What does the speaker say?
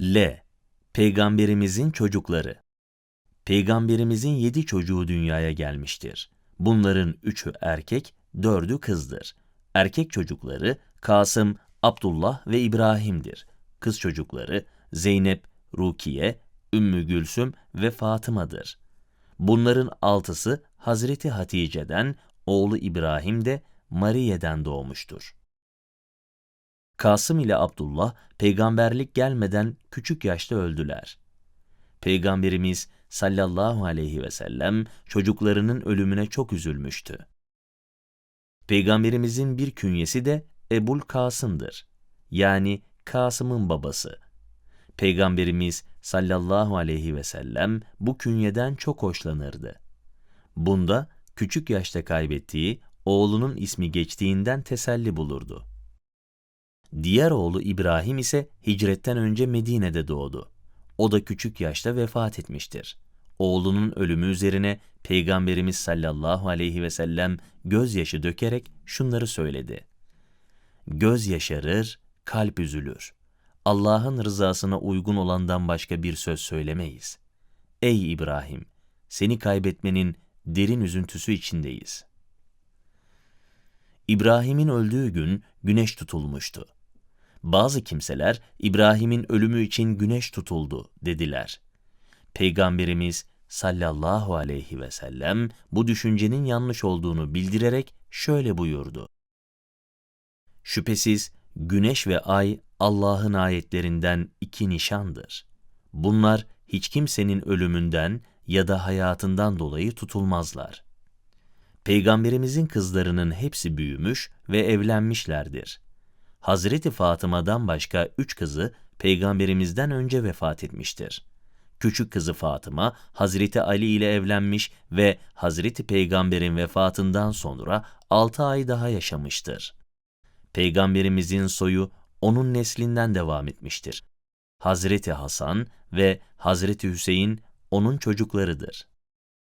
L. Peygamberimizin çocukları. Peygamberimizin yedi çocuğu dünyaya gelmiştir. Bunların üçü erkek, dördü kızdır. Erkek çocukları Kasım, Abdullah ve İbrahim'dir. Kız çocukları Zeynep, Rukiye, Ümmü Gülsüm ve Fatıma'dır. Bunların altısı Hazreti Hatice'den, oğlu İbrahim de Mariye'den doğmuştur. Kasım ile Abdullah peygamberlik gelmeden küçük yaşta öldüler. Peygamberimiz sallallahu aleyhi ve sellem çocuklarının ölümüne çok üzülmüştü. Peygamberimizin bir künyesi de Ebul Kasım'dır. Yani Kasım'ın babası. Peygamberimiz sallallahu aleyhi ve sellem bu künyeden çok hoşlanırdı. Bunda küçük yaşta kaybettiği oğlunun ismi geçtiğinden teselli bulurdu. Diğer oğlu İbrahim ise hicretten önce Medine'de doğdu. O da küçük yaşta vefat etmiştir. Oğlunun ölümü üzerine Peygamberimiz sallallahu aleyhi ve sellem gözyaşı dökerek şunları söyledi. Göz yaşarır, kalp üzülür. Allah'ın rızasına uygun olandan başka bir söz söylemeyiz. Ey İbrahim! Seni kaybetmenin derin üzüntüsü içindeyiz. İbrahim'in öldüğü gün güneş tutulmuştu. Bazı kimseler İbrahim'in ölümü için güneş tutuldu dediler. Peygamberimiz sallallahu aleyhi ve sellem bu düşüncenin yanlış olduğunu bildirerek şöyle buyurdu. Şüphesiz güneş ve ay Allah'ın ayetlerinden iki nişandır. Bunlar hiç kimsenin ölümünden ya da hayatından dolayı tutulmazlar. Peygamberimizin kızlarının hepsi büyümüş ve evlenmişlerdir. Hazreti Fatıma'dan başka üç kızı peygamberimizden önce vefat etmiştir. Küçük kızı Fatıma, Hazreti Ali ile evlenmiş ve Hazreti Peygamber'in vefatından sonra altı ay daha yaşamıştır. Peygamberimizin soyu onun neslinden devam etmiştir. Hazreti Hasan ve Hazreti Hüseyin onun çocuklarıdır.